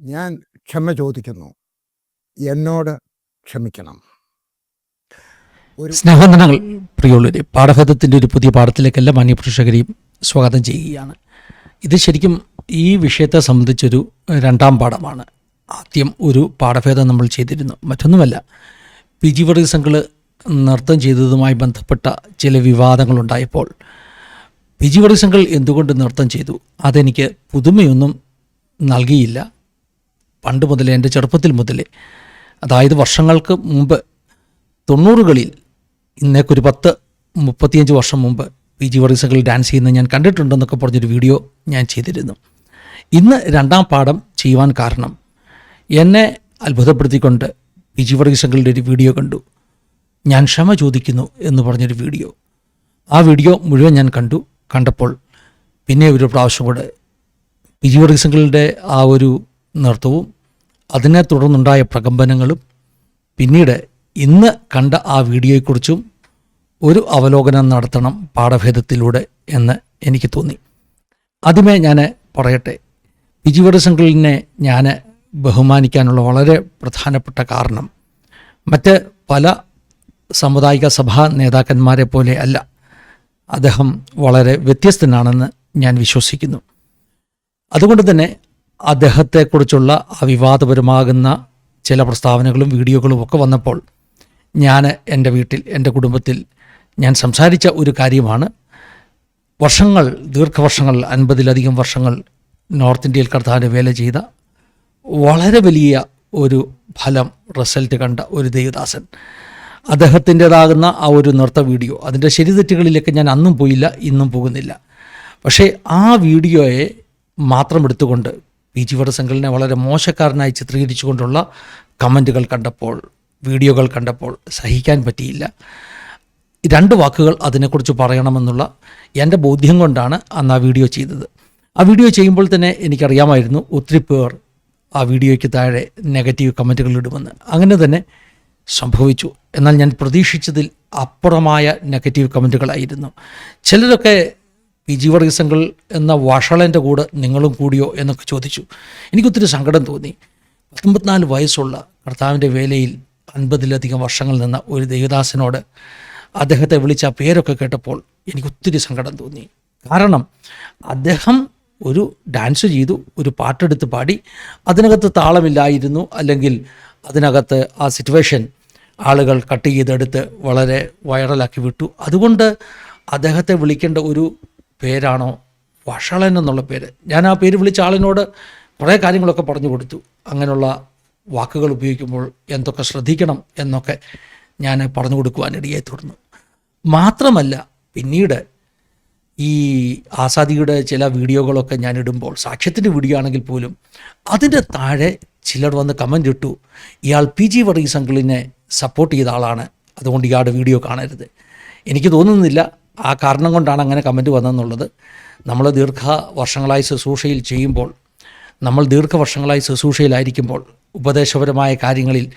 ഞാൻ ക്ഷമ ചോദിക്കുന്നു. എന്നോട് ക്ഷമിക്കണം. ഒരു സ്നേഹവന്ദനങ്ങൾ പ്രിയുള്ളവരെ പാഠഭേദത്തിന്റെ ഒരു പുതിയ പാഠത്തിലേക്ക് എല്ലാ മാന്യപ്രേക്ഷകരെയും സ്വാഗതം ചെയ്യുകയാണ്. ഇത് ശരിക്കും ഈ വിഷയത്തെ സംബന്ധിച്ചൊരു രണ്ടാം പാഠമാണ്. ആദ്യം ഒരു പാഠഭേദം നമ്മൾ ചെയ്തിരുന്നു. മറ്റൊന്നുമല്ല പി ജി വർഗീസങ്ങൾ നൃത്തം ചെയ്തതുമായി ബന്ധപ്പെട്ട ചില വിവാദങ്ങളുണ്ടായപ്പോൾ പി ജി വർഗീസങ്ങൾ എന്തുകൊണ്ട് നൃത്തം ചെയ്തു? അതെനിക്ക് പുതുമയൊന്നും നൽകിയില്ല. പണ്ട് മുതലേ എന്റെ ചെറുപ്പത്തിൽ മുതലേ അതായത് വർഷങ്ങൾക്ക് മുമ്പ് തൊണ്ണൂറുകളിൽ ഇന്നേക്കൊരു പത്ത് മുപ്പത്തിയഞ്ച് വർഷം മുമ്പ് പി ജി വർഗീസുകളിൽ ഡാൻസ് ചെയ്യുന്നത് ഞാൻ കണ്ടിട്ടുണ്ടെന്നൊക്കെ പറഞ്ഞൊരു വീഡിയോ ഞാൻ ചെയ്തിരുന്നു. ഇന്ന് രണ്ടാം പാഠം ചെയ്യുവാൻ കാരണം എന്നെ അത്ഭുതപ്പെടുത്തിക്കൊണ്ട് പി ജി വർഗീസുകളുടെ ഒരു വീഡിയോ കണ്ടു. ഞാൻ ക്ഷമ ചോദിക്കുന്നു എന്ന് പറഞ്ഞൊരു വീഡിയോ. ആ വീഡിയോ മുഴുവൻ ഞാൻ കണ്ടു. കണ്ടപ്പോൾ പിന്നെ ഒരു പ്രാവശ്യം കൂടെ പി ജി വർഗീസുകളുടെ ആ ഒരു നൃത്തവും അതിനെ തുടർന്നുണ്ടായ പ്രകമ്പനങ്ങളും പിന്നീട് ഇന്ന് കണ്ട ആ വീഡിയോയെക്കുറിച്ചും ഒരു അവലോകനം നടത്തണം പാഠഭേദത്തിലൂടെ എന്ന് എനിക്ക് തോന്നി. ആദ്യമേ ഞാൻ പറയട്ടെ. വിജിവരസംഘളിനെ ഞാൻ ബഹുമാനിക്കാനുള്ള വളരെ പ്രധാനപ്പെട്ട കാരണം മറ്റ് പല സാമുദായിക സഭാ നേതാക്കന്മാരെ പോലെ അല്ല. അദ്ദേഹം വളരെ വ്യത്യസ്തനാണെന്ന് ഞാൻ വിശ്വസിക്കുന്നു. അതുകൊണ്ട് തന്നെ അദ്ദേഹത്തെക്കുറിച്ചുള്ള അവിവാദപരമാകുന്ന ചില പ്രസ്താവനകളും വീഡിയോകളും ഒക്കെ വന്നപ്പോൾ ഞാൻ എന്റെ വീട്ടിൽ എന്റെ കുടുംബത്തിൽ ഞാൻ സംസാരിച്ച ഒരു കാര്യമാണ്. വർഷങ്ങൾ ദീർഘവർഷങ്ങൾ അൻപതിലധികം വർഷങ്ങൾ നോർത്ത് ഇന്ത്യയിൽ കർത്താവിന്റെ വേല ചെയ്ത വളരെ വലിയ ഒരു ഫലം റിസൾട്ട് കണ്ട ഒരു ദേവദാസൻ. അദ്ദേഹത്തിന്റേതാകുന്ന ആ ഒരു നൃത്ത വീഡിയോ അതിന്റെ ശരിതെറ്റുകളിലൊക്കെ ഞാൻ അന്നും പോയില്ല ഇന്നും പോകുന്നില്ല. പക്ഷേ ആ വീഡിയോയെ മാത്രം എടുത്തുകൊണ്ട് പി ജി വടസങ്കലിനെ വളരെ മോശക്കാരനായി ചിത്രീകരിച്ചുകൊണ്ടുള്ള കമന്റുകൾ കണ്ടപ്പോൾ വീഡിയോകൾ കണ്ടപ്പോൾ സഹിക്കാൻ പറ്റിയില്ല. രണ്ട് വാക്കുകൾ അതിനെക്കുറിച്ച് പറയണമെന്നുള്ള എന്റെ ബോധ്യം കൊണ്ടാണ് അന്ന് ആ വീഡിയോ ചെയ്തത്. ആ വീഡിയോ ചെയ്യുമ്പോൾ തന്നെ എനിക്കറിയാമായിരുന്നു ഒത്തിരി പേർ ആ വീഡിയോയ്ക്ക് താഴെ നെഗറ്റീവ് കമന്റുകൾ ഇടുമെന്ന്. അങ്ങനെ തന്നെ സംഭവിച്ചു. എന്നാൽ ഞാൻ പ്രതീക്ഷിച്ചതിൽ അപ്പുറമായ നെഗറ്റീവ് കമന്റുകളായിരുന്നു ചിലരൊക്കെ പി ജി വർഗീസങ്ങൾ എന്ന വഷളന്റെ കൂടെ നിങ്ങളും കൂടിയോ എന്നൊക്കെ ചോദിച്ചു. എനിക്കൊത്തിരി സങ്കടം തോന്നി. പത്തൊമ്പത്തിനാല് വയസ്സുള്ള കർത്താവിന്റെ വേലയിൽ അൻപതിലധികം വർഷങ്ങൾ നിന്ന ഒരു ദേവദാസനോട് അദ്ദേഹത്തെ വിളിച്ച പേരൊക്കെ കേട്ടപ്പോൾ എനിക്ക് ഒത്തിരി സങ്കടം തോന്നി. കാരണം അദ്ദേഹം ഒരു ഡാൻസ് ചെയ്തു ഒരു പാട്ടെടുത്ത് പാടി അതിനകത്ത് താളമില്ലായിരുന്നു അല്ലെങ്കിൽ അതിനകത്ത് ആ സിറ്റുവേഷൻ ആളുകൾ കട്ട് ചെയ്തെടുത്ത് വളരെ വൈറലാക്കി വിട്ടു. അതുകൊണ്ട് അദ്ദേഹത്തെ വിളിക്കേണ്ട ഒരു പേരാണോ വഷളൻ എന്നുള്ള പേര്. ഞാൻ ആ പേര് വിളിച്ച ആളിനോട് കുറേ കാര്യങ്ങളൊക്കെ പറഞ്ഞു കൊടുത്തു. അങ്ങനെയുള്ള വാക്കുകൾ ഉപയോഗിക്കുമ്പോൾ എന്തൊക്കെ ശ്രദ്ധിക്കണം എന്നൊക്കെ ഞാൻ പറഞ്ഞു കൊടുക്കുവാനിടയായി തുടർന്നു. മാത്രമല്ല പിന്നീട് ഈ ആസാദിയുടെ ചില വീഡിയോകളൊക്കെ ഞാൻ ഇടുമ്പോൾ സാക്ഷ്യത്തിന്റെ വീഡിയോ ആണെങ്കിൽ പോലും അതിന്റെ താഴെ ചിലർ വന്ന് കമന്റ് ഇട്ടു ഇയാൾ പി. ജി. വർഗീസ് അങ്കിളിനെ സപ്പോർട്ട് ചെയ്ത ആളാണ്. അതുകൊണ്ട് ഇയാളുടെ വീഡിയോ കാണരുത്. എനിക്ക് തോന്നുന്നില്ല ആ കാരണം കൊണ്ടാണ് അങ്ങനെ കമന്റ് വന്നതെന്നുള്ളത്. നമ്മൾ ദീർഘ വർഷങ്ങളായി ശുശ്രൂഷയിൽ ചെയ്യുമ്പോൾ നമ്മൾ ദീർഘവർഷങ്ങളായി ശുശ്രൂഷയിലായിരിക്കുമ്പോൾ ഉപദേശപരമായ കാര്യങ്ങളിൽ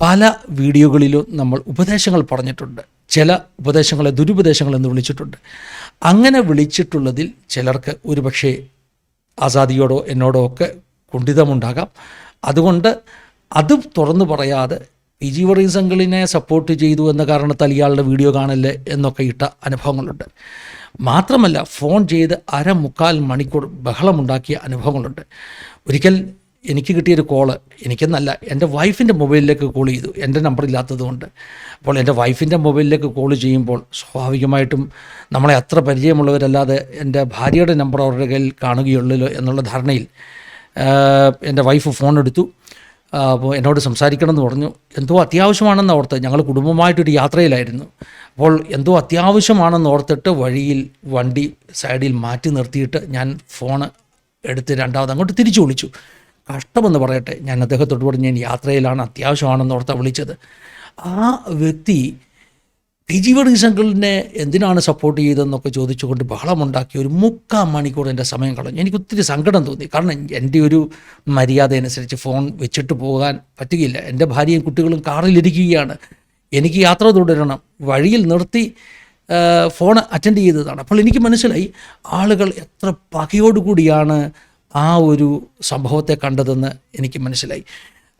പല വീഡിയോകളിലും നമ്മൾ ഉപദേശങ്ങൾ പറഞ്ഞിട്ടുണ്ട്. ചില ഉപദേശങ്ങളെ ദുരുപദേശങ്ങൾ എന്ന് വിളിച്ചിട്ടുണ്ട്. അങ്ങനെ വിളിച്ചിട്ടുള്ളതിൽ ചിലർക്ക് ഒരുപക്ഷെ ആസാദിയോടോ എന്നോടോ ഒക്കെ കുണ്ഠിതമുണ്ടാകാം. അതുകൊണ്ട് അത് തുറന്നു പറയാതെ പി ജി വറീസങ്കിളിനെ സപ്പോർട്ട് ചെയ്തു എന്ന കാരണത്താൽ ഇയാളുടെ വീഡിയോ കാണല്ലേ എന്നൊക്കെ ഇട്ട അനുഭവങ്ങളുണ്ട്. മാത്രമല്ല ഫോൺ ചെയ്ത് അര മുക്കാൽ മണിക്കൂർ ബഹളമുണ്ടാക്കിയ അനുഭവങ്ങളുണ്ട്. ഒരിക്കൽ എനിക്ക് കിട്ടിയൊരു കോൾ എനിക്കെന്നല്ല എന്റെ വൈഫിന്റെ മൊബൈലിലേക്ക് കോൾ ചെയ്തു. എന്റെ നമ്പർ ഇല്ലാത്തതുകൊണ്ട്. അപ്പോൾ എന്റെ വൈഫിന്റെ മൊബൈലിലേക്ക് കോൾ ചെയ്യുമ്പോൾ സ്വാഭാവികമായിട്ടും നമ്മളെ അത്ര പരിചയമുള്ളവരല്ലാതെ എന്റെ ഭാര്യയുടെ നമ്പർ അവരുടെ കയ്യിൽ കാണുകയുള്ളല്ലോ എന്നുള്ള ധാരണയിൽ എന്റെ വൈഫ് ഫോൺ എടുത്തു. അപ്പോൾ എന്നോട് സംസാരിക്കണം എന്ന് പറഞ്ഞു. എന്തോ അത്യാവശ്യമാണെന്ന് ഓർത്ത് ഞങ്ങൾ കുടുംബമായിട്ടൊരു യാത്രയിലായിരുന്നു. അപ്പോൾ എന്തോ അത്യാവശ്യമാണെന്ന് ഓർത്തിട്ട് വഴിയിൽ വണ്ടി സൈഡിൽ മാറ്റി നിർത്തിയിട്ട് ഞാൻ ഫോണ് എടുത്ത് രണ്ടാമത് അങ്ങോട്ട് തിരിച്ചു വിളിച്ചു. കഷ്ടമെന്ന് പറയട്ടെ ഞാൻ അദ്ദേഹത്തോട് പറഞ്ഞു ഞാൻ യാത്രയിലാണ് അത്യാവശ്യമാണെന്ന് ഓർത്ത് വിളിച്ചത്. ആ വ്യക്തി പി ജി അങ്കിളിനെ എന്തിനാണ് സപ്പോർട്ട് ചെയ്തതെന്നൊക്കെ ചോദിച്ചുകൊണ്ട് ബഹളമുണ്ടാക്കി ഒരു മുക്കാൽ മണിക്കൂർ എന്റെ സമയം കളഞ്ഞു. എനിക്ക് ഒത്തിരി സങ്കടം തോന്നി. കാരണം എന്റെ ഒരു മര്യാദ അനുസരിച്ച് ഫോൺ വെച്ചിട്ട് പോകാൻ പറ്റുകയില്ല. എന്റെ ഭാര്യയും കുട്ടികളും കാറിലിരിക്കുകയാണ്. എനിക്ക് യാത്ര തുടരണം. വഴിയിൽ നിർത്തി ഫോൺ അറ്റൻഡ് ചെയ്തതാണ്. അപ്പോൾ എനിക്ക് മനസ്സിലായി ആളുകൾ എത്ര പകയോടുകൂടിയാണ് ആ ഒരു സംഭവത്തെ കണ്ടതെന്ന് എനിക്ക് മനസ്സിലായി.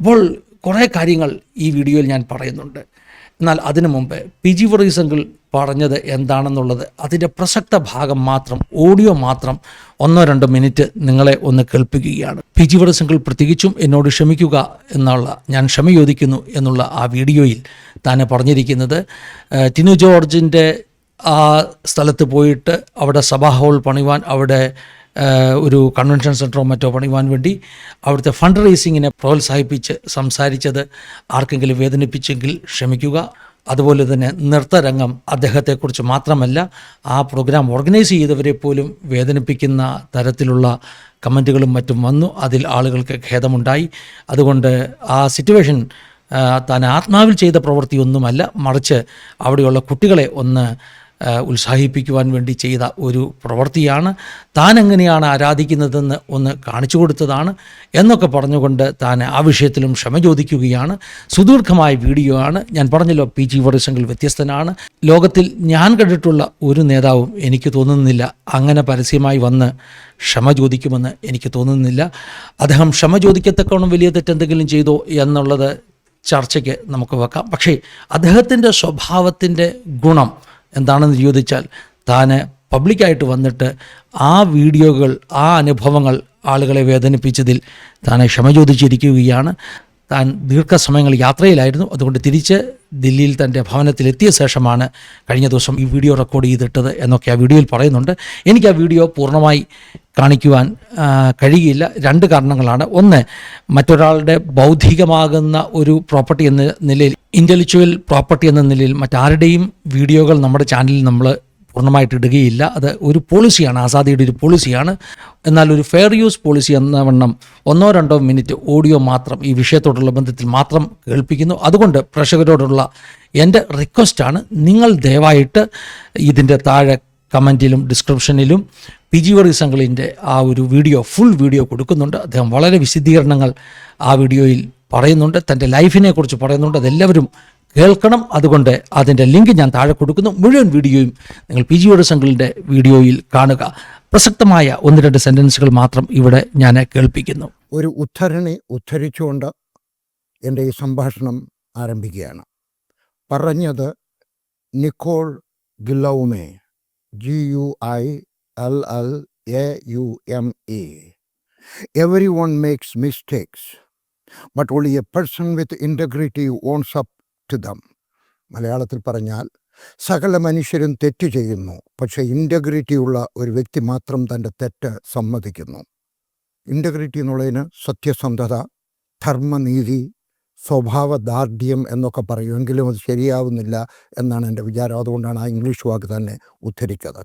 അപ്പോൾ കുറേ കാര്യങ്ങൾ ഈ വീഡിയോയിൽ ഞാൻ പറയുന്നുണ്ട്. എന്നാൽ അതിനു മുമ്പ് പി ജി വർഗീസെങ്കിൽ പറഞ്ഞത് എന്താണെന്നുള്ളത് അതിന്റെ പ്രസക്ത ഭാഗം മാത്രം ഓഡിയോ മാത്രം ഒന്നോ രണ്ടോ മിനിറ്റ് നിങ്ങളെ ഒന്ന് കേൾപ്പിക്കുകയാണ്. പി ജി വർഗീസെങ്കിൽ പ്രത്യേകിച്ചും എന്നോട് ക്ഷമിക്കുക എന്നുള്ള ഞാൻ ക്ഷമ ചോദിക്കുന്നു എന്നുള്ള ആ വീഡിയോയിൽ താൻ പറഞ്ഞിരിക്കുന്നത്. ടിനു ജോർജിന്റെ ആ സ്ഥലത്ത് പോയിട്ട് അവിടെ സഭാ ഹോൾ പണിവാൻ അവിടെ ഒരു കൺവെൻഷൻ സെന്ററോ മറ്റോ പണിയുവാൻ വേണ്ടി അവിടുത്തെ ഫണ്ട് റേസിങ്ങിനെ പ്രോത്സാഹിപ്പിച്ച് സംസാരിച്ചത് ആർക്കെങ്കിലും വേദനിപ്പിച്ചെങ്കിൽ ക്ഷമിക്കുക. അതുപോലെ തന്നെ നൃത്തരംഗം അദ്ദേഹത്തെക്കുറിച്ച് മാത്രമല്ല ആ പ്രോഗ്രാം ഓർഗനൈസ് ചെയ്തവരെ പോലും വേദനിപ്പിക്കുന്ന തരത്തിലുള്ള കമന്റുകളും മറ്റും വന്നു. അതിൽ ആളുകൾക്ക് ഖേദമുണ്ടായി. അതുകൊണ്ട് ആ സിറ്റുവേഷൻ താൻ ആത്മാവിൽ ചെയ്ത പ്രവൃത്തിയൊന്നുമല്ല. മറിച്ച് അവിടെയുള്ള കുട്ടികളെ ഒന്ന് ഉത്സാഹിപ്പിക്കുവാൻ വേണ്ടി ചെയ്ത ഒരു പ്രവൃത്തിയാണ്. താൻ എങ്ങനെയാണ് ആരാധിക്കുന്നതെന്ന് ഒന്ന് കാണിച്ചു കൊടുത്തതാണ് എന്നൊക്കെ പറഞ്ഞുകൊണ്ട് താൻ ആ വിഷയത്തിലും ക്ഷമ ചോദിക്കുകയാണ്. സുദീർഘമായ വീഡിയോ ആണ്. ഞാൻ പറഞ്ഞല്ലോ പി ജി വർഷങ്ങൾ വ്യത്യസ്തനാണ്. ലോകത്തിൽ ഞാൻ കണ്ടിട്ടുള്ള ഒരു നേതാവും എനിക്ക് തോന്നുന്നില്ല. അങ്ങനെ പരസ്യമായി വന്ന് ക്ഷമ ചോദിക്കുമെന്ന് എനിക്ക് തോന്നുന്നില്ല. അദ്ദേഹം ക്ഷമ ചോദിക്കത്തക്കവണ്ണം വലിയ തെറ്റെന്തെങ്കിലും ചെയ്തോ എന്നുള്ളത് ചർച്ചയ്ക്ക് നമുക്ക് വെക്കാം. പക്ഷേ അദ്ദേഹത്തിന്റെ സ്വഭാവത്തിന്റെ ഗുണം എന്താണെന്ന് ചോദിച്ചാൽ താന് പബ്ലിക്കായിട്ട് വന്നിട്ട് ആ വീഡിയോകൾ ആ അനുഭവങ്ങൾ ആളുകളെ വേദനിപ്പിച്ചതിൽ താനെ ക്ഷമ ചോദിച്ചിരിക്കുകയാണ്. താൻ ദീർഘസമയങ്ങൾ യാത്രയിലായിരുന്നു. അതുകൊണ്ട് തിരിച്ച് ദില്ലിയിൽ തന്റെ ഭവനത്തിലെത്തിയ ശേഷമാണ് കഴിഞ്ഞ ദിവസം ഈ വീഡിയോ റെക്കോർഡ് ചെയ്തിട്ടത് എന്നൊക്കെ ആ വീഡിയോയിൽ പറയുന്നുണ്ട്. എനിക്ക് ആ വീഡിയോ പൂർണമായി കാണിക്കുവാൻ കഴിയില്ല. രണ്ട് കാരണങ്ങളാണ്. ഒന്ന് മറ്റൊരാളുടെ ബൗദ്ധികമാകുന്ന ഒരു പ്രോപ്പർട്ടി എന്ന നിലയിൽ ഇന്റലക്ച്വൽ പ്രോപ്പർട്ടി എന്ന നിലയിൽ മറ്റാരുടെയും വീഡിയോകൾ നമ്മുടെ ചാനലിൽ നമ്മൾ പൂർണമായിട്ട് ഇടുകയില്ല. അത് ഒരു പോളിസിയാണ് ആസാദിയുടെ ഒരു പോളിസിയാണ്. എന്നാൽ ഒരു ഫെയർ യൂസ് പോളിസി എന്ന വണ്ണം ഒന്നോ രണ്ടോ മിനിറ്റ് ഓഡിയോ മാത്രം ഈ വിഷയത്തോടുള്ള ബന്ധത്തിൽ മാത്രം കേൾപ്പിക്കുന്നു. അതുകൊണ്ട് പ്രേക്ഷകരോടുള്ള എന്റെ റിക്വസ്റ്റാണ് നിങ്ങൾ ദയവായിട്ട് ഇതിന്റെ താഴെ കമന്റിലും ഡിസ്ക്രിപ്ഷനിലും പി ജി വർഗീസ് ആ ഒരു വീഡിയോ ഫുൾ വീഡിയോ കൊടുക്കുന്നുണ്ട്. അദ്ദേഹം വളരെ വിശദീകരണങ്ങൾ ആ വീഡിയോയിൽ പറയുന്നുണ്ട്. തന്റെ ലൈഫിനെക്കുറിച്ച് പറയുന്നുണ്ട്. അതെല്ലാവരും കേൾക്കണം. അതുകൊണ്ട് അതിന്റെ ലിങ്ക് ഞാൻ താഴെ കൊടുക്കുന്നു. മുഴുവൻ വീഡിയോയും നിങ്ങൾ പി ജി അങ്കിളിന്റെ വീഡിയോയിൽ കാണുക. പ്രസക്തമായ ഒന്ന് രണ്ട് സെന്റൻസുകൾ മാത്രം ഇവിടെ ഞാൻ കേൾപ്പിക്കുന്നു. ഒരു ഉദ്ധരണി ഉദ്ധരിച്ചുകൊണ്ട് എന്റെ ഈ സംഭാഷണം ആരംഭിക്കുകയാണ്. പറഞ്ഞത് Nicole Guillaume G U I L L A U M E every one makes mistakes but only a person with integrity owns up to മലയാളത്തിൽ പറഞ്ഞാൽ സകല മനുഷ്യരും തെറ്റ് ചെയ്യുന്നു. പക്ഷേ ഇന്റഗ്രിറ്റിയുള്ള ഒരു വ്യക്തി മാത്രം തന്റെ തെറ്റ് സമ്മതിക്കുന്നു. ഇന്റഗ്രിറ്റി എന്നുള്ളതിന് സത്യസന്ധത ധർമ്മനീതി സ്വഭാവദാർഢ്യം എന്നൊക്കെ പറയുമെങ്കിലും അത് ശരിയാവുന്നില്ല എന്നാണ് എന്റെ വിചാരം. അതുകൊണ്ടാണ് ആ ഇംഗ്ലീഷ് വാക്ക് തന്നെ ഉദ്ധരിച്ചത്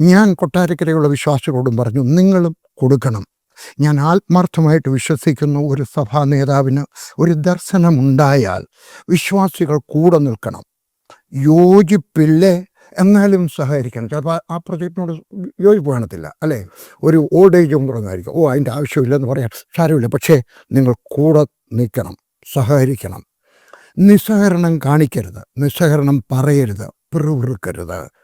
ഞാൻ കൊട്ടാരക്കരയുള്ള വിശ്വാസികളോടും പറഞ്ഞു നിങ്ങളും കൊടുക്കണം. ഞാൻ ആത്മാർത്ഥമായിട്ട് വിശ്വസിക്കുന്ന ഒരു സഭാ നേതാവിന് ഒരു ദർശനമുണ്ടായാൽ വിശ്വാസികൾ കൂടെ നിൽക്കണം. യോജിപ്പില്ലേ? എന്നാലും സഹകരിക്കണം. ചിലപ്പോൾ ആ പ്രൊജക്റ്റിനോട് യോജിപ്പ് കാണത്തില്ല അല്ലേ? ഒരു ഓൾഡ് ഏജ് ഹോം തുടങ്ങുമായിരിക്കും. ഓ അതിന്റെ ആവശ്യമില്ലെന്ന് പറയാൻ സാരമില്ല. പക്ഷേ നിങ്ങൾ കൂടെ നിൽക്കണം സഹകരിക്കണം. നിസ്സഹകരണം കാണിക്കരുത് നിസ്സഹകരണം പറയരുത് പിറുപിറുക്കരുത്.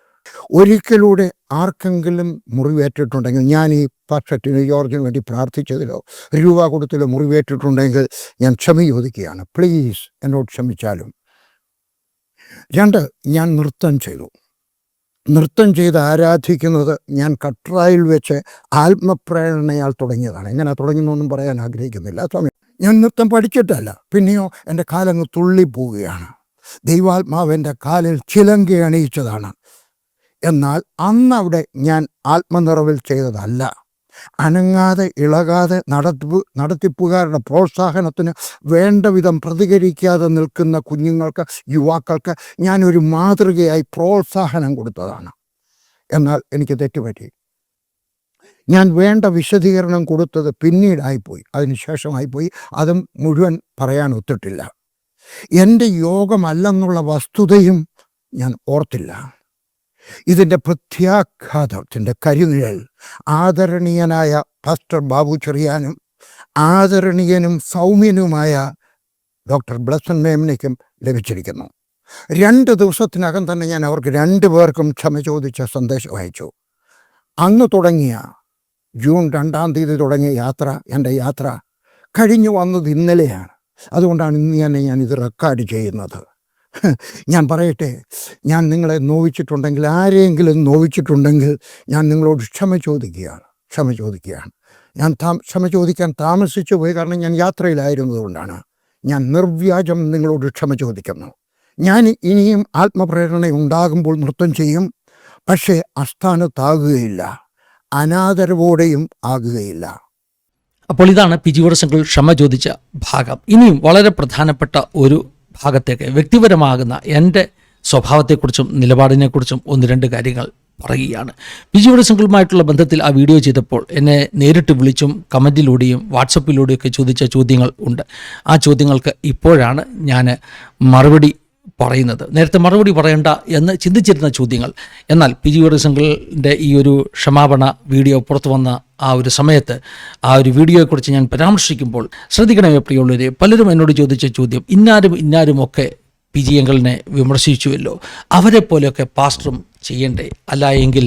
ഒരിക്കലൂടെ ആർക്കെങ്കിലും മുറിവേറ്റിട്ടുണ്ടെങ്കിൽ ഞാൻ ഈ പക്ഷത്തിന് ജോർജിന് വേണ്ടി പ്രാർത്ഥിച്ചതിലോ രൂപ കൊടുത്തിലോ മുറിവേറ്റിട്ടുണ്ടെങ്കിൽ ഞാൻ ക്ഷമ ചോദിക്കുകയാണ്. പ്ലീസ് എന്നോട് ക്ഷമിച്ചാലും. രണ്ട് ഞാൻ നൃത്തം ചെയ്തു. നൃത്തം ചെയ്ത് ആരാധിക്കുന്നത് ഞാൻ കട്രായിൽ വെച്ച് ആത്മപ്രേരണയാൽ തുടങ്ങിയതാണ്. എങ്ങനെ തുടങ്ങുന്നൊന്നും പറയാൻ ആഗ്രഹിക്കുന്നില്ല. സമയം ഞാൻ നൃത്തം പഠിച്ചിട്ടല്ല പിന്നെയോ എന്റെ കാലങ്ങ് തുള്ളിപ്പോവുകയാണ്. ദൈവാത്മാവ് എന്റെ കാലിൽ ചിലങ്കി അണിയിച്ചതാണ്. എന്നാൽ അന്നവിടെ ഞാൻ ആത്മനിറവിൽ ചെയ്തതല്ല. അനങ്ങാതെ ഇളകാതെ നടത്തിപ്പ് നടത്തിപ്പുകാരുടെ പ്രോത്സാഹനത്തിന് വേണ്ട വിധം പ്രതികരിക്കാതെ നിൽക്കുന്ന കുഞ്ഞുങ്ങൾക്ക് യുവാക്കൾക്ക് ഞാനൊരു മാതൃകയായി പ്രോത്സാഹനം കൊടുത്തതാണ്. എന്നാൽ എനിക്ക് തെറ്റുപറ്റി. ഞാൻ വേണ്ട വിശദീകരണം കൊടുത്തത് പിന്നീടായിപ്പോയി. അതിനുശേഷമായിപ്പോയി അതും മുഴുവൻ പറയാൻ ഒത്തിട്ടില്ല. എന്റെ യോഗമല്ലെന്നുള്ള വസ്തുതയും ഞാൻ ഓർത്തില്ല. ഇതിന്റെ പ്രത്യാഘാതത്തിന്റെ കരിനിഴൽ ആദരണീയനായ പാസ്റ്റർ ബാബു ചെറിയാനും ആദരണീയനും സൗമ്യനുമായ ഡോക്ടർ ബ്ലസൻ മേമിനിക്കും ലഭിച്ചിരിക്കുന്നു. രണ്ട് ദിവസത്തിനകം തന്നെ ഞാൻ അവർക്ക് രണ്ടു പേർക്കും ക്ഷമ ചോദിച്ച സന്ദേശം അയച്ചു. അന്ന് തുടങ്ങിയ ജൂൺ രണ്ടാം തീയതി തുടങ്ങിയ യാത്ര എന്റെ യാത്ര കഴിഞ്ഞു വന്നത് ഇന്നലെയാണ്. അതുകൊണ്ടാണ് ഇന്ന് തന്നെ ഞാൻ ഇത് റെക്കോർഡ് ചെയ്യുന്നത്. ഞാൻ പറയട്ടെ ഞാൻ നിങ്ങളെ നോവിച്ചിട്ടുണ്ടെങ്കിൽ ആരെയെങ്കിലും നോവിച്ചിട്ടുണ്ടെങ്കിൽ ഞാൻ നിങ്ങളോട് ക്ഷമ ചോദിക്കുകയാണ് ക്ഷമ ചോദിക്കുകയാണ്. ഞാൻ താ ക്ഷമ ചോദിക്കാൻ താമസിച്ചു പോയി കാരണം ഞാൻ യാത്രയിലായിരുന്നതുകൊണ്ടാണ്. ഞാൻ നിർവ്യാജം നിങ്ങളോട് ക്ഷമ ചോദിക്കുന്നു. ഞാൻ ഇനിയും ആത്മപ്രേരണ ഉണ്ടാകുമ്പോൾ നൃത്തം ചെയ്യും പക്ഷേ അസ്ഥാനത്താകുകയില്ല അനാദരവോടെയും ആകുകയില്ല. അപ്പോൾ ഇതാണ് പിജിയുടെ വർഷങ്ങൾ ക്ഷമ ചോദിച്ച ഭാഗം. ഇനിയും വളരെ പ്രധാനപ്പെട്ട ഒരു ഭാഗത്തേക്ക് വ്യക്തിപരമാകുന്ന എന്റെ സ്വഭാവത്തെക്കുറിച്ചും നിലപാടിനെക്കുറിച്ചും ഒന്ന് രണ്ട് കാര്യങ്ങൾ പറയുകയാണ്. ബിജിയുടെ സിംഗിളുമായിട്ടുള്ള ബന്ധത്തിൽ ആ വീഡിയോ ചെയ്തപ്പോൾ എന്നെ നേരിട്ട് വിളിച്ചും കമന്റിലൂടെയും വാട്സപ്പിലൂടെയൊക്കെ ചോദിച്ച ചോദ്യങ്ങൾ ഉണ്ട്. ആ ചോദ്യങ്ങൾക്ക് ഇപ്പോഴാണ് ഞാൻ മറുപടി പറയുന്നത്. നേരത്തെ മറുപടി പറയണ്ട എന്ന് ചിന്തിച്ചിരുന്ന ചോദ്യങ്ങൾ. എന്നാൽ പി ജി സംഘങ്ങളുടെ ഈ ഒരു ക്ഷമാപണ വീഡിയോ പുറത്തു വന്ന ആ ഒരു സമയത്ത് ആ ഒരു വീഡിയോയെക്കുറിച്ച് ഞാൻ പരാമർശിക്കുമ്പോൾ ശ്രദ്ധിക്കണമേ പ്രിയമുള്ളവരെ പലരും എന്നോട് ചോദിച്ച ചോദ്യം ഇന്നാരും ഇന്നാരും ഒക്കെ പി ജി എങ്കളിനെ വിമർശിച്ചുവല്ലോ? അവരെ പോലെയൊക്കെ പാസ്റ്ററും ചെയ്യണ്ടേ? അല്ല എങ്കിൽ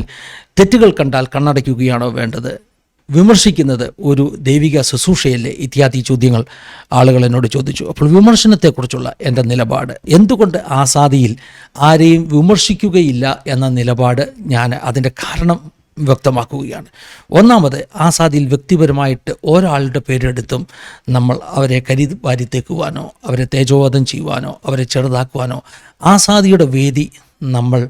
തെറ്റുകൾ കണ്ടാൽ കണ്ണടയ്ക്കുകയാണോ വേണ്ടത്? വിമർശിക്കുന്നത് ഒരു ദൈവിക ശുശ്രൂഷയല്ലേ? ഇത്യാദി ചോദ്യങ്ങൾ ആളുകൾ എന്നോട് ചോദിച്ചു. അപ്പോൾ വിമർശനത്തെക്കുറിച്ചുള്ള എന്റെ നിലപാട്. എന്തുകൊണ്ട് ആസാദിയിൽ ആരെയും വിമർശിക്കുകയില്ല എന്ന നിലപാട് ഞാൻ അതിന്റെ കാരണം വ്യക്തമാക്കുകയാണ്. ഒന്നാമത് ആസാദിയിൽ വ്യക്തിപരമായിട്ട് ഒരാളുടെ പേരെടുത്തും നമ്മൾ അവരെ കരി വാരിത്തേക്കുവാനോ അവരെ തേജോവധം ചെയ്യുവാനോ അവരെ ചെറുതാക്കുവാനോ ആസാദിയുടെ വേദി നമ്മൾ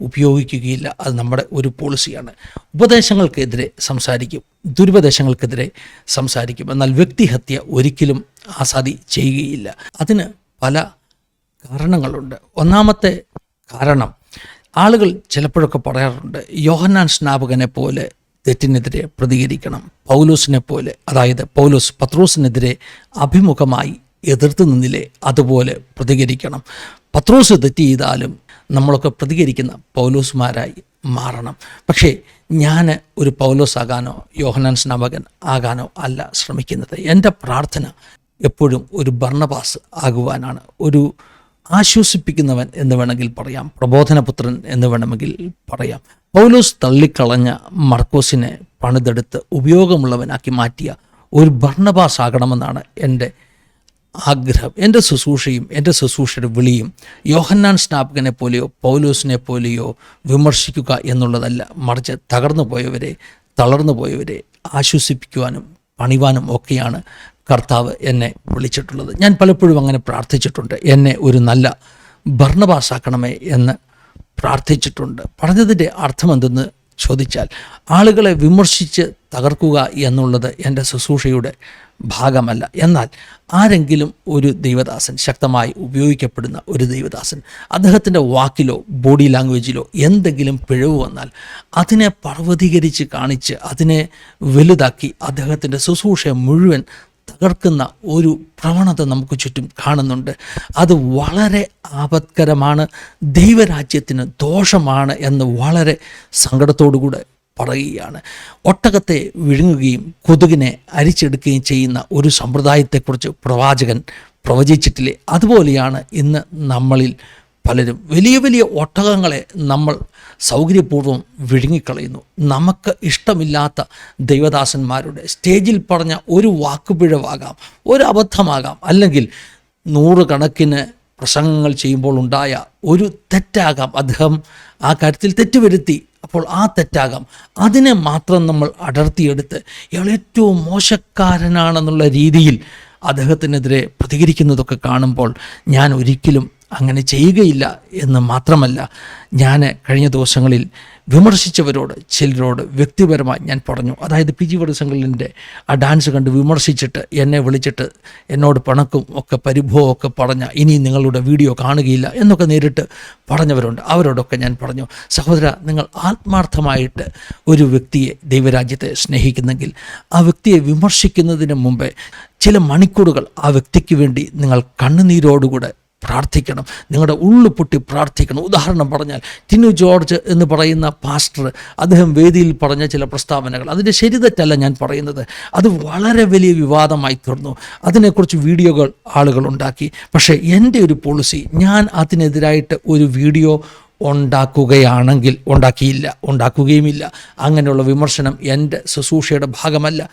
ഉപയോഗിക്കുകയില്ല. അത് നമ്മുടെ ഒരു പോളിസിയാണ്. ഉപദേശങ്ങൾക്കെതിരെ സംസാരിക്കും. ദുരുപദേശങ്ങൾക്കെതിരെ സംസാരിക്കും. എന്നാൽ വ്യക്തിഹത്യ ഒരിക്കലും ആസാദി ചെയ്യുകയില്ല. അതിന് പല കാരണങ്ങളുണ്ട്. ഒന്നാമത്തെ കാരണം ആളുകൾ ചിലപ്പോഴൊക്കെ പറയാറുണ്ട് യോഹന്നാൻ സ്നാപകനെ പോലെ തെറ്റിനെതിരെ പ്രതികരിക്കണം. പൗലോസിനെ പോലെ അതായത് പൗലോസ് പത്രോസിനെതിരെ അഭിമുഖമായി എതിർത്ത് നിന്നിലെ അതുപോലെ പ്രതികരിക്കണം. പത്രോസ് തെറ്റ് ചെയ്താലും നമ്മളൊക്കെ പ്രതികരിക്കുന്ന പൗലോസുമാരായി മാറണം. പക്ഷേ ഞാൻ ഒരു പൗലോസ് ആകാനോ യോഹനാൻ സ്നാപകൻ ആകാനോ അല്ല ശ്രമിക്കുന്നത്. എന്റെ പ്രാർത്ഥന എപ്പോഴും ഒരു ഭർണപാസ് ആകുവാനാണ്. ഒരു ആശ്വസിപ്പിക്കുന്നവൻ എന്ന് വേണമെങ്കിൽ പറയാം. പ്രബോധനപുത്രൻ എന്ന് വേണമെങ്കിൽ പറയാം. പൗലോസ് തള്ളിക്കളഞ്ഞ മർക്കോസിനെ പണിതെടുത്ത് ഉപയോഗമുള്ളവനാക്കി മാറ്റിയ ഒരു ഭർണപാസ് ആകണമെന്നാണ് എന്റെ ആഗ്രഹം എന്റെ ശുശ്രൂഷയും എന്റെ ശുശ്രൂഷയുടെ വിളിയും യോഹന്നാൻ സ്നാപകനെ പോലെയോ പൗലോസിനെ പോലെയോ വിമർശിക്കുക എന്നുള്ളതല്ല മറിച്ച് തകർന്നു പോയവരെ തളർന്നു പോയവരെ ആശ്വസിപ്പിക്കുവാനും പണിവാനും ഒക്കെയാണ് കർത്താവ് എന്നെ വിളിച്ചിട്ടുള്ളത്. ഞാൻ പലപ്പോഴും അങ്ങനെ പ്രാർത്ഥിച്ചിട്ടുണ്ട്. എന്നെ ഒരു നല്ല ഭർണപാസാക്കണമേ എന്ന് പ്രാർത്ഥിച്ചിട്ടുണ്ട്. പറഞ്ഞതിന്റെ അർത്ഥമെന്തെന്ന് ചോദിച്ചാൽ ആളുകളെ വിമർശിച്ച് തകർക്കുക എന്നുള്ളത് എന്റെ ശുശ്രൂഷയുടെ ഭാഗമല്ല. എന്നാൽ ആരെങ്കിലും ഒരു ദൈവദാസൻ ശക്തമായി ഉപയോഗിക്കപ്പെടുന്ന ഒരു ദൈവദാസൻ അദ്ദേഹത്തിന്റെ വാക്കിലോ ബോഡി ലാംഗ്വേജിലോ എന്തെങ്കിലും പിഴവ് വന്നാൽ അതിനെ പർവതീകരിച്ച് കാണിച്ച് അതിനെ വലുതാക്കി അദ്ദേഹത്തിന്റെ ശുശ്രൂഷയെ മുഴുവൻ തകർക്കുന്ന ഒരു പ്രവണത നമുക്ക് ചുറ്റും കാണുന്നുണ്ട്. അത് വളരെ ആപത്കരമാണ്. ദൈവരാജ്യത്തിന് ദോഷമാണ് എന്ന് വളരെ സങ്കടത്തോടുകൂടെ പറയുകയാണ്. ഒട്ടകത്തെ വിഴുങ്ങുകയും കൊതുകിനെ അരിച്ചെടുക്കുകയും ചെയ്യുന്ന ഒരു സമ്പ്രദായത്തെക്കുറിച്ച് പ്രവാചകൻ പ്രവചിച്ചിട്ടില്ലേ? അതുപോലെയാണ് ഇന്ന് നമ്മളിൽ പലരും വലിയ വലിയ ഒട്ടകങ്ങളെ നമ്മൾ സൗകര്യപൂർവം വിഴുങ്ങിക്കളയുന്നു. നമുക്ക് ഇഷ്ടമില്ലാത്ത ദൈവദാസന്മാരുടെ സ്റ്റേജിൽ പറഞ്ഞ ഒരു വാക്കുപിഴവാകാം ഒരു അബദ്ധമാകാം അല്ലെങ്കിൽ നൂറുകണക്കിന് പ്രസംഗങ്ങൾ ചെയ്യുമ്പോൾ ഉണ്ടായ ഒരു തെറ്റാകാം. അദ്ദേഹം ആ കാര്യത്തിൽ തെറ്റുവരുത്തി അപ്പോൾ ആ തെറ്റാകാം. അതിനെ മാത്രം നമ്മൾ അടർത്തിയെടുത്ത് ഇയാൾ ഏറ്റവും മോശക്കാരനാണെന്നുള്ള രീതിയിൽ അദ്ദേഹത്തിനെതിരെ പ്രതികരിക്കുന്നതൊക്കെ കാണുമ്പോൾ ഞാൻ ഒരിക്കലും അങ്ങനെ ചെയ്യുകയില്ല എന്ന് മാത്രമല്ല ഞാൻ കഴിഞ്ഞ ദിവസങ്ങളിൽ വിമർശിച്ചവരോട് ചിലരോട് വ്യക്തിപരമായി ഞാൻ പറഞ്ഞു. അതായത് പി ജി വടസംഘലിന്റെ ആ ഡാൻസ് കണ്ട് വിമർശിച്ചിട്ട് എന്നെ വിളിച്ചിട്ട് എന്നോട് പണക്കും ഒക്കെ പരിഭവം ഒക്കെ പറഞ്ഞ ഇനി നിങ്ങളുടെ വീഡിയോ കാണുകയില്ല എന്നൊക്കെ നേരിട്ട് പറഞ്ഞവരുണ്ട്. അവരോടൊക്കെ ഞാൻ പറഞ്ഞു സഹോദര നിങ്ങൾ ആത്മാർത്ഥമായിട്ട് ഒരു വ്യക്തിയെ ദൈവരാജ്യത്തെ സ്നേഹിക്കുന്നെങ്കിൽ ആ വ്യക്തിയെ വിമർശിക്കുന്നതിന് മുമ്പേ ചില മണിക്കൂറുകൾ ആ വ്യക്തിക്ക് വേണ്ടി നിങ്ങൾ കണ്ണുനീരോടുകൂടെ പ്രാർത്ഥിക്കണം. നിങ്ങളുടെ ഉള്ളു പൊട്ടി പ്രാർത്ഥിക്കണം. ഉദാഹരണം പറഞ്ഞാൽ ടിനു ജോർജ് എന്ന് പറയുന്ന പാസ്റ്റർ അദ്ദേഹം വേദിയിൽ പറഞ്ഞ ചില പ്രസ്താവനകൾ. അതിന്റെ ശരിതെറ്റല്ല ഞാൻ പറയുന്നത്. അത് വളരെ വലിയ വിവാദമായി തീർന്നു. അതിനെക്കുറിച്ച് വീഡിയോകൾ ആളുകൾ ഉണ്ടാക്കി. പക്ഷേ എന്റെ ഒരു പോളിസി ഞാൻ അതിനെതിരായിട്ട് ഒരു വീഡിയോ ഉണ്ടാക്കുകയാണെങ്കിൽ ഉണ്ടാക്കിയില്ല ഉണ്ടാക്കുകയുമില്ല. അങ്ങനെയുള്ള വിമർശനം എന്റെ ശുശ്രൂഷയുടെ ഭാഗമല്ല.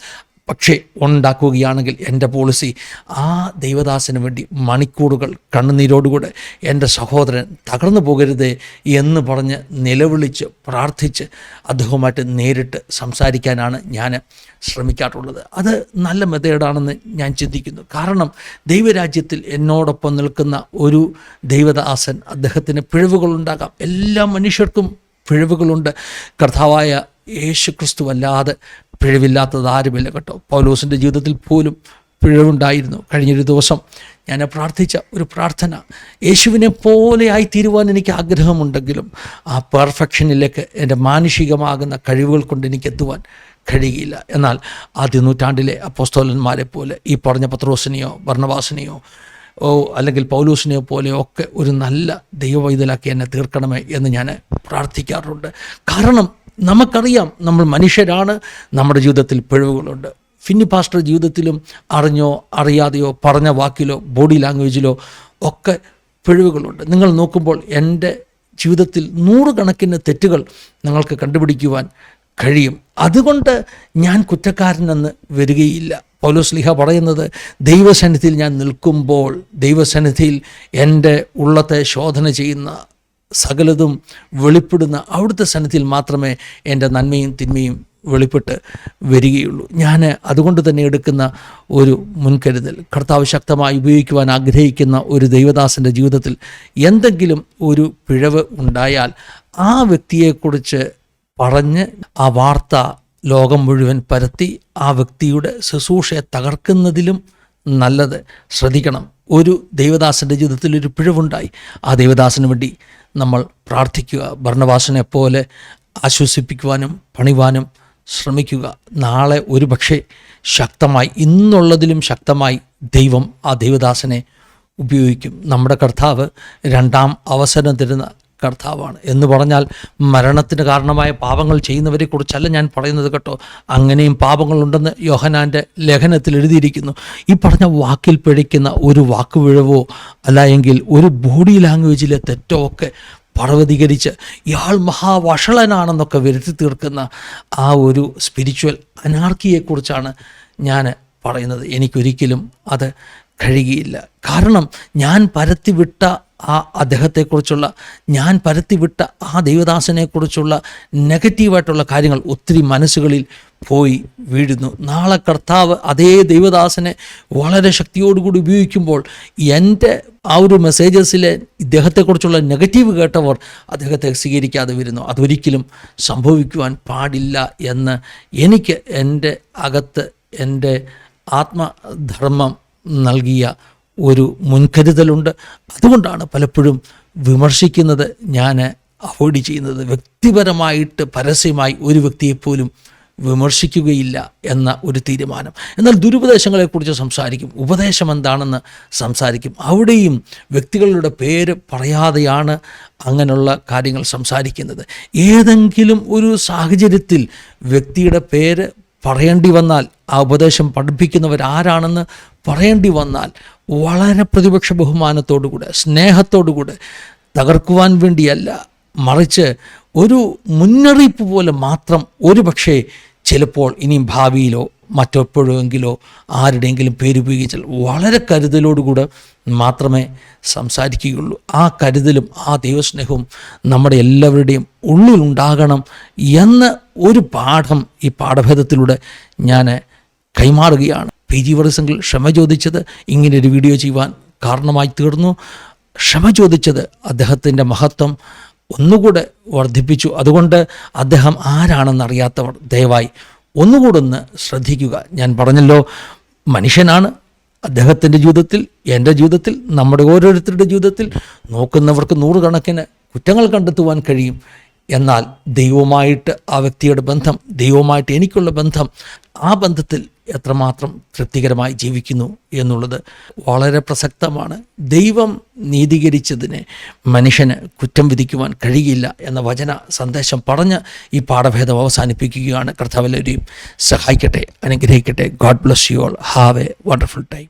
പക്ഷേ ഉണ്ടാക്കുകയാണെങ്കിൽ എന്റെ പോളിസി ആ ദൈവദാസന് വേണ്ടി മണിക്കൂറുകൾ കണ്ണുനീരോടുകൂടെ എന്റെ സഹോദരൻ തകർന്നു പോകരുതേ എന്ന് പറഞ്ഞ് നിലവിളിച്ച് പ്രാർത്ഥിച്ച് അദ്ദേഹവുമായിട്ട് നേരിട്ട് സംസാരിക്കാനാണ് ഞാൻ ശ്രമിക്കാറുള്ളത്. അത് നല്ല മെത്തേഡാണെന്ന് ഞാൻ ചിന്തിക്കുന്നു. കാരണം ദൈവരാജ്യത്തിൽ എന്നോടൊപ്പം നിൽക്കുന്ന ഒരു ദൈവദാസൻ അദ്ദേഹത്തിന് പിഴവുകളുണ്ടാകാം. എല്ലാ മനുഷ്യർക്കും പിഴവുകളുണ്ട്. കർത്താവായ യേശു ക്രിസ്തു അല്ലാതെ പിഴവില്ലാത്തത് ആരുമില്ല കേട്ടോ. പൗലോസിന്റെ ജീവിതത്തിൽ പോലും പിഴവുണ്ടായിരുന്നു. കഴിഞ്ഞൊരു ദിവസം ഞാൻ പ്രാർത്ഥിച്ച ഒരു പ്രാർത്ഥന. യേശുവിനെ പോലെ ആയിത്തീരുവാൻ എനിക്ക് ആഗ്രഹമുണ്ടെങ്കിലും ആ പെർഫെക്ഷനിലേക്ക് എന്റെ മാനുഷികമാകുന്ന കഴിവുകൾ കൊണ്ട് എനിക്ക് എത്തുവാൻ കഴിയുകയില്ല എന്നാൽ ആദ്യ നൂറ്റാണ്ടിലെ അപ്പോസ്തോലന്മാരെ പോലെ ഈ പറഞ്ഞ പത്രോസിനെയോ ഭർണവാസിനെയോ ഓ അല്ലെങ്കിൽ പൗലൂസിനെയോ പോലെയോ ഒക്കെ ഒരു നല്ല ദൈവവൈതലാക്കി എന്നെ തീർക്കണമേ എന്ന് ഞാൻ പ്രാർത്ഥിക്കാറുണ്ട്. കാരണം നമുക്കറിയാം നമ്മൾ മനുഷ്യരാണ് നമ്മുടെ ജീവിതത്തിൽ പിഴവുകളുണ്ട്. ഫിന്നി പാസ്റ്റർ ജീവിതത്തിലും അറിഞ്ഞോ അറിയാതെയോ പറഞ്ഞ വാക്കിലോ ബോഡി ലാംഗ്വേജിലോ ഒക്കെ പിഴവുകളുണ്ട്. നിങ്ങൾ നോക്കുമ്പോൾ എന്റെ ജീവിതത്തിൽ നൂറുകണക്കിന് തെറ്റുകൾ നിങ്ങൾക്ക് കണ്ടുപിടിക്കുവാൻ കഴിയും. അതുകൊണ്ട് ഞാൻ കുറ്റക്കാരനെന്ന് വരികയില്ല. പൗലോസ്ലിഹ പറയുന്നത് ദൈവസന്നിധിയിൽ ഞാൻ നിൽക്കുമ്പോൾ ദൈവസന്നിധിയിൽ എന്റെ ഉള്ളത്തെ ശോധന ചെയ്യുന്ന സകലതും വെളിപ്പെടുന്ന അവിടുത്തെ സന്നിധിയിൽ മാത്രമേ എന്റെ നന്മയും തിന്മയും വെളിപ്പെട്ട് വരികയുള്ളൂ. ഞാൻ അതുകൊണ്ട് തന്നെ എടുക്കുന്ന ഒരു മുൻകരുതൽ കർത്താവ് ശക്തമായി ഉപയോഗിക്കുവാൻ ആഗ്രഹിക്കുന്ന ഒരു ദൈവദാസന്റെ ജീവിതത്തിൽ എന്തെങ്കിലും ഒരു പിഴവ് ഉണ്ടായാൽ ആ വ്യക്തിയെക്കുറിച്ച് പറഞ്ഞ് ആ വാർത്ത ലോകം മുഴുവൻ പരത്തി ആ വ്യക്തിയുടെ ശുശ്രൂഷയെ തകർക്കുന്നതിലും നല്ലത് ശ്രദ്ധിക്കണം. ഒരു ദൈവദാസന്റെ ജീവിതത്തിൽ ഒരു പിഴവുണ്ടായി. ആ ദൈവദാസന് വേണ്ടി നമ്മൾ പ്രാർത്ഥിക്കുക ഭരണവാസനെ പോലെ ആശ്വസിപ്പിക്കുവാനും പണിവാനും ശ്രമിക്കുക. നാളെ ഒരുപക്ഷെ ശക്തമായി ഇന്നുള്ളതിലും ശക്തമായി ദൈവം ആ ദൈവദാസനെ ഉപയോഗിക്കും. നമ്മുടെ കർത്താവ് രണ്ടാം അവസരം തരുന്ന കർത്താവാണ് എന്ന് പറഞ്ഞാൽ മരണത്തിന് കാരണമായ പാപങ്ങൾ ചെയ്യുന്നവരെക്കുറിച്ചല്ല ഞാൻ പറയുന്നത് കേട്ടോ. അങ്ങനെയും പാപങ്ങളുണ്ടെന്ന് യോഹനാന്റെ ലേഖനത്തിൽ എഴുതിയിരിക്കുന്നു. ഈ പറഞ്ഞ വാക്കിൽ പിഴയ്ക്കുന്ന ഒരു വാക്കുപിഴവോ അല്ല ഒരു ബോഡി ലാംഗ്വേജിലെ തെറ്റോ ഒക്കെ പർവതീകരിച്ച് ഇയാൾ മഹാവഷളനാണെന്നൊക്കെ വരുത്തി തീർക്കുന്ന ആ ഒരു സ്പിരിച്വൽ അനാർക്കിയെക്കുറിച്ചാണ് ഞാൻ പറയുന്നത്. എനിക്കൊരിക്കലും അത് കഴിയുകയില്ല. കാരണം ഞാൻ പരത്തിവിട്ട ആ അദ്ദേഹത്തെക്കുറിച്ചുള്ള ഞാൻ പരത്തിവിട്ട ആ ദൈവദാസനെക്കുറിച്ചുള്ള നെഗറ്റീവായിട്ടുള്ള കാര്യങ്ങൾ ഒത്തിരി മനസ്സുകളിൽ പോയി വീഴുന്നു. നാളെ കർത്താവ് അതേ ദൈവദാസനെ വളരെ ശക്തിയോടുകൂടി ഉപയോഗിക്കുമ്പോൾ എന്റെ ആ ഒരു മെസ്സേജസിലെ ഇദ്ദേഹത്തെക്കുറിച്ചുള്ള നെഗറ്റീവ് കേട്ടവർ അദ്ദേഹത്തെ സ്വീകരിക്കാതെ വരുന്നു. അതൊരിക്കലും സംഭവിക്കുവാൻ പാടില്ല എന്ന് എനിക്ക് എന്റെ അകത്ത് എന്റെ ആത്മധർമ്മം നൽകിയ ഒരു മുൻകരുതലുണ്ട്. അതുകൊണ്ടാണ് പലപ്പോഴും വിമർശിക്കുന്നത്. ഞാൻ അവോയ്ഡ് ചെയ്യുന്നത് വ്യക്തിപരമായിട്ട് പരസ്യമായി ഒരു വ്യക്തിയെപ്പോലും വിമർശിക്കുകയില്ല എന്ന ഒരു തീരുമാനം. എന്നാൽ ദുരുപദേശങ്ങളെക്കുറിച്ച് സംസാരിക്കും. ഉപദേശം എന്താണെന്ന് സംസാരിക്കും. അവിടെയും വ്യക്തികളുടെ പേര് പറയാതെയാണ് അങ്ങനെയുള്ള കാര്യങ്ങൾ സംസാരിക്കുന്നത്. ഏതെങ്കിലും ഒരു സാഹചര്യത്തിൽ വ്യക്തിയുടെ പേര് പറയേണ്ടി വന്നാൽ ആ ഉപദേശം പഠിപ്പിക്കുന്നവർ ആരാണെന്ന് പറയേണ്ടി വന്നാൽ വളരെ പ്രതിപക്ഷ ബഹുമാനത്തോടുകൂടെ സ്നേഹത്തോടുകൂടെ തകർക്കുവാൻ വേണ്ടിയല്ല. മറിച്ച് ഒരു മുന്നറിയിപ്പ് പോലെ മാത്രം ഒരു പക്ഷേ ചിലപ്പോൾ ഇനിയും ഭാവിയിലോ മറ്റെപ്പോഴെങ്കിലോ ആരുടെയെങ്കിലും പേര് ഉപയോഗിച്ചാൽ വളരെ കരുതലോടുകൂടെ മാത്രമേ സംസാരിക്കുകയുള്ളൂ. ആ കരുതലും ആ ദൈവസ്നേഹവും നമ്മുടെ എല്ലാവരുടെയും ഉള്ളിലുണ്ടാകണം എന്ന് ഒരു പാഠം ഈ പാഠഭേദത്തിലൂടെ ഞാൻ കൈമാറുകയാണ്. പി ജി വർസെങ്കിൽ ക്ഷമ ചോദിച്ചത് ഇങ്ങനൊരു വീഡിയോ ചെയ്യുവാൻ കാരണമായി തീർന്നു. ക്ഷമ ചോദിച്ചത് അദ്ദേഹത്തിന്റെ മഹത്വം ഒന്നുകൂടെ വർദ്ധിപ്പിച്ചു. അതുകൊണ്ട് അദ്ദേഹം ആരാണെന്നറിയാത്തവർ ദയവായി ഒന്നുകൂടെ ഒന്ന് ശ്രദ്ധിക്കുക. ഞാൻ പറഞ്ഞല്ലോ മനുഷ്യനാണ്. അദ്ദേഹത്തിന്റെ ജീവിതത്തിൽ എന്റെ ജീവിതത്തിൽ നമ്മുടെ ഓരോരുത്തരുടെ ജീവിതത്തിൽ നോക്കുന്നവർക്ക് നൂറുകണക്കിന് കുറ്റങ്ങൾ കണ്ടെത്തുവാൻ കഴിയും. എന്നാൽ ദൈവവുമായിട്ട് ആ വ്യക്തിയുടെ ബന്ധം ദൈവവുമായിട്ട് എനിക്കുള്ള ബന്ധം ആ ബന്ധത്തിൽ എത്രമാത്രം തൃപ്തികരമായി ജീവിക്കുന്നു എന്നുള്ളത് വളരെ പ്രസക്തമാണ്. ദൈവം നീതീകരിച്ചതിനെ മനുഷ്യന് കുറ്റം വിധിക്കുവാൻ കഴിയില്ല എന്ന വചന സന്ദേശം പറഞ്ഞ് ഈ പാഠഭേദം അവസാനിപ്പിക്കുകയാണ്. കർത്താവെല്ലാവരെയും സഹായിക്കട്ടെ അനുഗ്രഹിക്കട്ടെ. God bless you all have a wonderful time